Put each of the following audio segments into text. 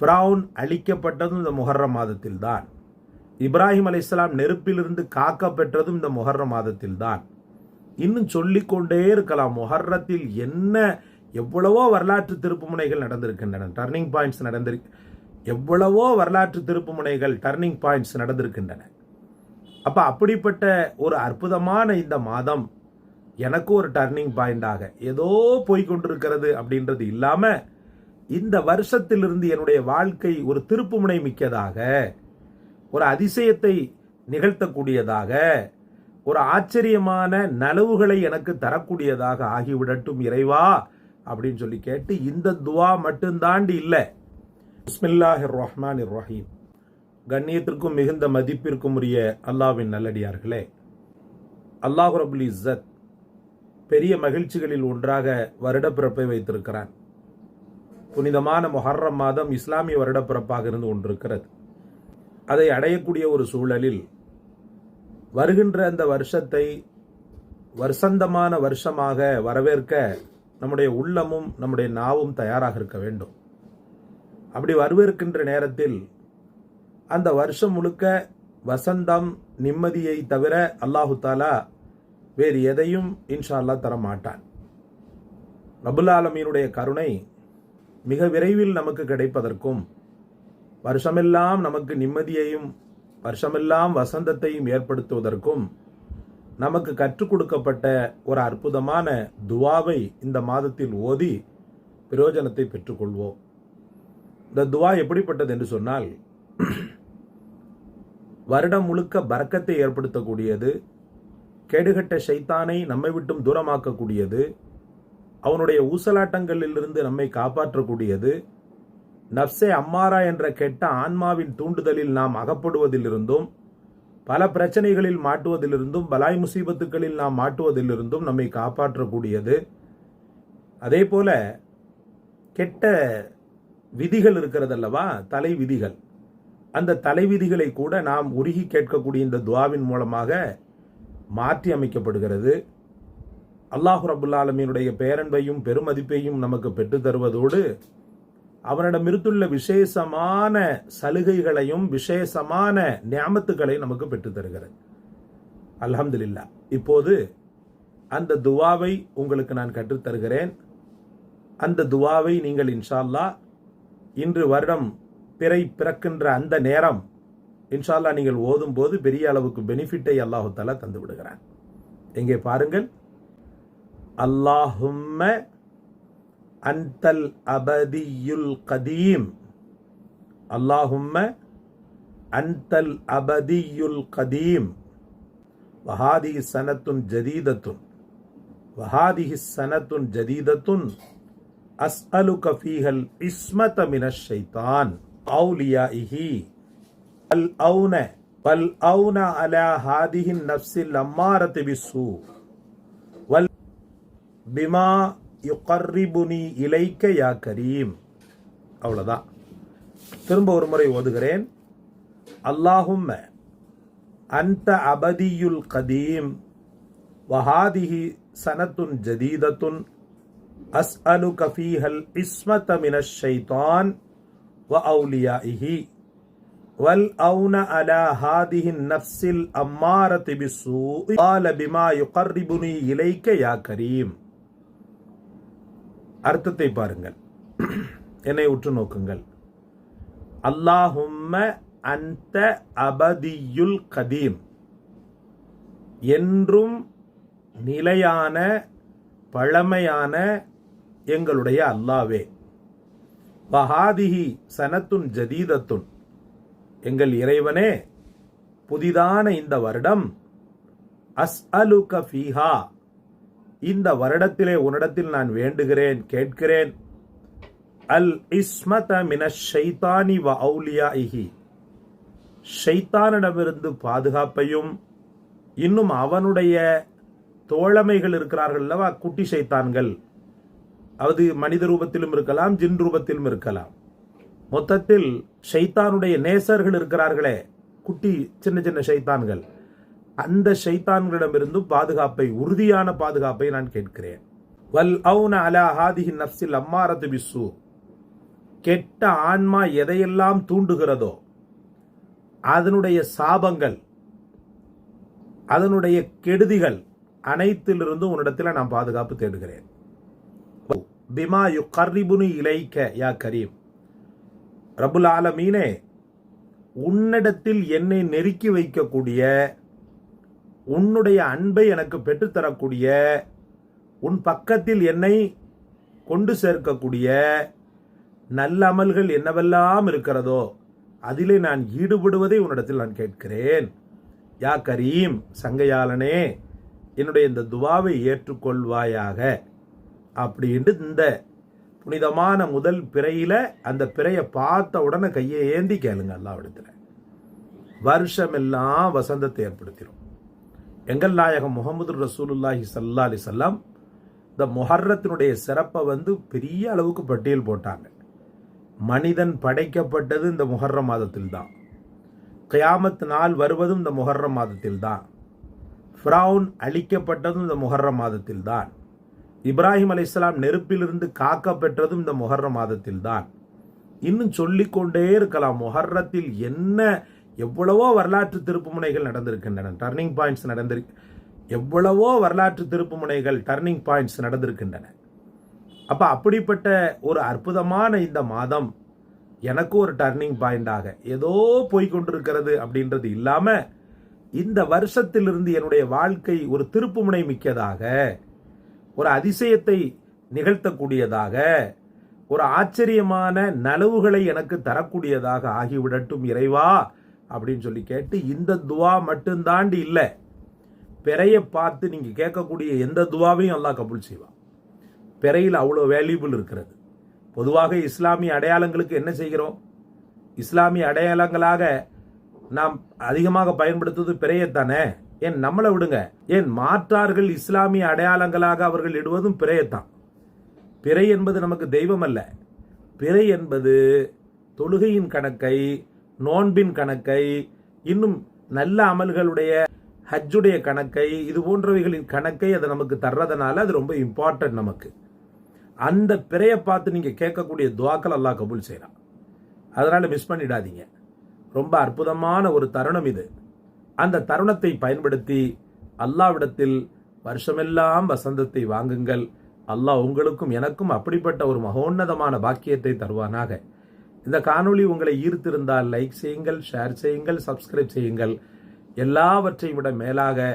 Frown அழிக்கப்பட்டதும் இந்த முஹர்ரம் மாதத்தில்தான். இப்ராஹிம் அலை இஸ்லாம் நெருப்பிலிருந்து காக்க பெற்றதும் இந்த முஹர்ரம் மாதத்தில்தான். இன்னும் சொல்லிக்கொண்டே இருக்கலாம் முஹர்ரத்தில் என்ன எவ்வளவோ வரலாற்று திருப்புமுனைகள் நடந்திருக்கின்றன. டர்னிங் பாயிண்ட்ஸ் நடந்திருக்கு எவ்வளவோ வரலாற்று திருப்புமுனைகள் டர்னிங் பாயிண்ட்ஸ் நடந்திருக்கின்றன. அப்போ அப்படிப்பட்ட ஒரு அற்புதமான இந்த மாதம் எனக்கு ஒரு டர்னிங் பாயிண்டாக ஏதோ போய்கொண்டிருக்கிறது அப்படின்றது இல்லாமல் இந்த வருஷத்திலிருந்து என்னுடைய வாழ்க்கை ஒரு திருப்புமுனை மிக்கதாக ஒரு அதிசயத்தை நிகழ்த்தக்கூடியதாக ஒரு ஆச்சரியமான நலவுகளை எனக்கு தரக்கூடியதாக ஆகிவிடட்டும் இறைவா அப்படின்னு சொல்லி கேட்டு இந்த துவா மட்டும்தாண்டி இல்லை. பிஸ்மில்லாஹிர் ரஹ்மான் ரஹீம் கண்ணியத்திற்கும் மிகுந்த மதிப்பிற்கும் உரிய அல்லாவின் நல்லடியார்களே அல்லாஹ் ரபுல் இஸ்ஸத் பெரிய மகிழ்ச்சிகளில் ஒன்றாக வருடப்பிறப்பை வைத்திருக்கிறான். புனிதமான மொஹர்ரம் மாதம் இஸ்லாமிய வருடப்பிறப்பாக இருந்து கொண்டிருக்கிறது. அதை அடையக்கூடிய ஒரு சூழலில் வருகின்ற அந்த வருஷத்தை வருஷந்தமான வருஷமாக வரவேற்க நம்முடைய உள்ளமும் நம்முடைய நாவும் தயாராக இருக்க வேண்டும். அப்படி வரவேற்கின்ற நேரத்தில் அந்த வருஷம் முழுக்க வசந்தம் நிம்மதியை தவிர அல்லாஹு தாலா வேறு எதையும் இன்ஷா அல்லா தர மாட்டான் ரபுல் ஆலமீனுடைய கருணை மிக விரைவில் நமக்கு கிடைப்பதற்கும் வருஷமெல்லாம் நமக்கு நிம்மதியையும் வருஷமெல்லாம் வசந்தத்தையும் ஏற்படுத்துவதற்கும் நமக்கு கற்றுக் கொடுக்கப்பட்ட ஒரு அற்புதமான துவாவை இந்த மாதத்தில் ஓதி பிரயோஜனத்தை பெற்றுக்கொள்வோம். இந்த துவா எப்படிப்பட்டது என்று சொன்னால் வருடம் முழுக்க பறக்கத்தை ஏற்படுத்தக்கூடியது கேடுகட்ட ஷைத்தானை நம்மை விட்டும் தூரமாக்கக்கூடியது அவனுடைய ஊசலாட்டங்களிலிருந்து நம்மை காப்பாற்றக்கூடியது நப்சே அம்மாரா என்ற கெட்ட ஆன்மாவின் தூண்டுதலில் நாம் அகப்படுவதிலிருந்தும் பல பிரச்சனைகளில் மாட்டுவதிலிருந்தும் பலாய் முசீபத்துக்களில் நாம் மாட்டுவதிலிருந்தும் நம்மை காப்பாற்றக்கூடியது. அதே போல கெட்ட விதிகள் இருக்கிறதல்லவா? தலை விதிகள் அந்த தலை விதிகளை கூட நாம் உருகி கேட்கக்கூடிய இந்த துவாவின் மூலமாக மாற்றி அமைக்கப்படுகிறது. அல்லாஹு ரபுல்லாலமீனுடைய பேரன்பையும் பெருமதிப்பையும் நமக்கு பெற்று தருவதோடு அவனிடமிருந்துள்ள விசேஷமான சலுகைகளையும் விசேஷமான ஞாபத்துகளை நமக்கு பெற்று தருகிறது. அல்ஹம்துலில்லா. இப்போது அந்த துவாவை உங்களுக்கு நான் கற்றுத்தருகிறேன் அந்த துவாவை நீங்கள் இன்ஷால்லா இன்று வருடம் பிறை பிறக்கின்ற அந்த நேரம் இன்ஷால்லா நீங்கள் ஓதும் போது பெரிய அளவுக்கு பெனிஃபிட்டை அல்லாஹு தலா தந்து விடுகிறான் எங்கே பாருங்கள். அல்லாஹும்ம அன்தல் அபதியுல் கதீம் அல்லாஹும்ம அன்தல் அபதியுல் கதீம் வஹாதி சனத்துன் ஜதீதத்துன் வஹாதி சனத்துன் ஜதீதத்துன் அஸ்அலுக ஃபீஹல் இஸ்மத மினஷ் ஷைத்தான் அவுலியாஇஹி பல் அவுன பல் அவுன அலா ஹாதிஹின் நஃப்ஸில் அம்மாரத்து பிஸ்ஸூ வல் பிமா யுகர்ரிபுனி இலைக்க யா கரீம் அவ்வளோதான் திரும்ப ஒரு முறை ஓதுகிறேன் அல்லாஹும்ம அந்த அபதியுல் கதீம் வஹாதிஹி சனத்துன் ஜதீதத்துன் அஸ்அலுக ஃபீஹல் இஸ்மத மினஷ் ஷைத்தான் வ அவுலியாஇஹி வல் அவுன அலா ஹாதிஹின் நஃப்ஸில் அம்மாரத் பிஸ்ஸூ قال بما يقربني இலைக்க யா கரீம் அர்த்தத்தை பாருங்கள். என்னை உற்று நோக்குங்கள். அல்லாஹும்ம அந்த அபதியுல் கதீம். என்றும் நிலையான பழமையான எங்களுடைய அல்லாவே. வஹாதிஹி சனத்துன் ஜதீதத்துன். எங்கள் இறைவனே புதிதான இந்த வருடம் அஸ் அலு ஃபீஹா. இந்த வருடத்திலே உன்னிடத்தில் நான் வேண்டுகிறேன் கேட்கிறேன். அல் இஸ்மத மின ஷைத்தானி வ அவுலியாஇஹி ஷைத்தானிடமிருந்து பாதுகாப்பையும் இன்னும் அவனுடைய தோழமைகள் இருக்கிறார்கள் அல்லவா? குட்டி ஷைத்தான்கள். அது மனித ரூபத்திலும் இருக்கலாம் ஜின் ரூபத்திலும் இருக்கலாம். மொத்தத்தில் ஷைத்தானுடைய நேசர்கள் இருக்கிறார்களே குட்டி சின்ன சின்ன ஷைத்தான்கள். அந்த ஷைத்தான்களிடமிருந்தும் பாதுகாப்பை உறுதியான பாதுகாப்பை நான் கேட்கிறேன். வல் அவுன அலா ஹாதிஹி நப்சில் அம்மாரத்து பிஸ்ஸு. கெட்ட ஆன்மா எதையெல்லாம் தூண்டுகிறதோ அதனுடைய சாபங்கள் அதனுடைய கெடுதிகள் அனைத்திலிருந்தும் உன்னிடத்தில் நான் பாதுகாப்பு தேடுகிறேன். பிமா யு கர்ரிபுனி இலைக்க யா கரீம். ரபுல் ஆலமீனே உன்னிடத்தில் என்னை நெருக்கி வைக்கக்கூடிய உன்னுடைய அன்பை எனக்கு பெற்றுத்தரக்கூடிய உன் பக்கத்தில் என்னை கொண்டு சேர்க்கக்கூடிய நல்ல அமல்கள் என்னவெல்லாம் இருக்கிறதோ அதிலே நான் ஈடுபடுவதை உன்னிடத்தில் நான் கேட்கிறேன். யா கரீம் சங்கையாளனே என்னுடைய இந்த துவாவை ஏற்றுக்கொள்வாயாக. அப்படின்ட்டு இந்த புனிதமான முதல் பிறையில் அந்த பிறையை பார்த்த உடனே கையை ஏந்தி கேளுங்க அல்லாவிடத்தில் வருஷமெல்லாம் வசந்தத்தை ஏற்படுத்திடும் எங்கள் நாயகம் முகமது ரசூலுல்லாஹி சல்லா அலி சொல்லாம் இந்த முஹர்ரத்தினுடைய சிறப்பை வந்து பெரிய அளவுக்கு பட்டியல் போட்டாங்க. மனிதன் படைக்கப்பட்டது இந்த முஹர்ர மாதத்தில் தான். கயாமத் நாள் வருவதும் இந்த முஹர்ர மாதத்தில் தான். ஃப்ரவுன் அழிக்கப்பட்டதும் இந்த முஹர்ர மாதத்தில் தான். இப்ராஹிம் அலைஹிஸ்ஸலாம் நெருப்பிலிருந்து காக்க பெற்றதும் இந்த முஹர்ர மாதத்தில் தான். இன்னும் சொல்லிக்கொண்டே இருக்கலாம் முஹர்ரத்தில் என்ன எவ்வளவோ வரலாற்று திருப்புமுனைகள் நடந்திருக்கின்றன. டர்னிங் பாயிண்ட்ஸ் நடந்திருக்கு எவ்வளவோ வரலாற்று திருப்புமுனைகள் டர்னிங் பாயிண்ட்ஸ் நடந்திருக்கின்றன. அப்போ அப்படிப்பட்ட ஒரு அற்புதமான இந்த மாதம் எனக்கு ஒரு டர்னிங் பாயிண்டாக ஏதோ போய்கொண்டிருக்கிறது அப்படின்றது இல்லாமல் இந்த வருஷத்திலிருந்து என்னுடைய வாழ்க்கை ஒரு திருப்புமுனை மிக்கதாக ஒரு அதிசயத்தை நிகழ்த்தக்கூடியதாக ஒரு ஆச்சரியமான நலவுகளை எனக்கு தரக்கூடியதாக ஆகிவிடட்டும் இறைவா. அப்படின்னு சொல்லி கேட்டு இந்த துவா மட்டும் தாண்டி இல்லை பிறைய பார்த்து நீங்கள் கேட்கக்கூடிய எந்த துவாவையும் எல்லாம் கபுல் செய்வான். பிறையில் அவ்வளோ வேல்யூபிள் இருக்கிறது. பொதுவாக இஸ்லாமிய அடையாளங்களுக்கு என்ன செய்கிறோம்? இஸ்லாமிய அடையாளங்களாக நாம் அதிகமாக பயன்படுத்துவது பிறையத்தானே? ஏன் நம்மளை விடுங்க. ஏன் மாற்றார்கள் இஸ்லாமிய அடையாளங்களாக அவர்கள் இடுவதும் பிறையத்தான். பிறை என்பது நமக்கு தெய்வம் அல்ல. பிறை என்பது தொழுகையின் கணக்கை நோன்பின் கணக்கை இன்னும் நல்ல அமல்களுடைய ஹஜ்ஜுடைய கணக்கை இது போன்றவைகளின் கணக்கை அதை நமக்கு தர்றதுனால அது ரொம்ப இம்பார்ட்டன்ட் நமக்கு. அந்த பிறையை பார்த்து நீங்கள் கேட்கக்கூடிய துவாக்கள் அல்லாஹ் கபூல் செய்கிறான் அதனால் மிஸ் பண்ணிடாதீங்க. ரொம்ப அற்புதமான ஒரு தருணம் இது. அந்த தருணத்தை பயன்படுத்தி அல்லாவிடத்தில் வருஷமெல்லாம் வசந்தத்தை வாங்குங்கள். அல்லாஹ் உங்களுக்கும் எனக்கும் அப்படிப்பட்ட ஒரு மகோன்னதமான பாக்கியத்தை தருவானாக. இந்த காணொளி உங்களை ஈர்த்திருந்தால் லைக் செய்யுங்கள் ஷேர் செய்யுங்கள் சப்ஸ்கிரைப் செய்யுங்கள். எல்லாவற்றையும் விட மேலாக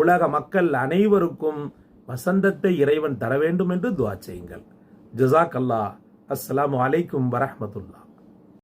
உலக மக்கள் அனைவருக்கும் வசந்தத்தை இறைவன் தர வேண்டும் என்று துவா செய்யுங்கள். ஜசாக் அல்லா அஸ்லாம் அலைக்கும் வரமத்துல்லா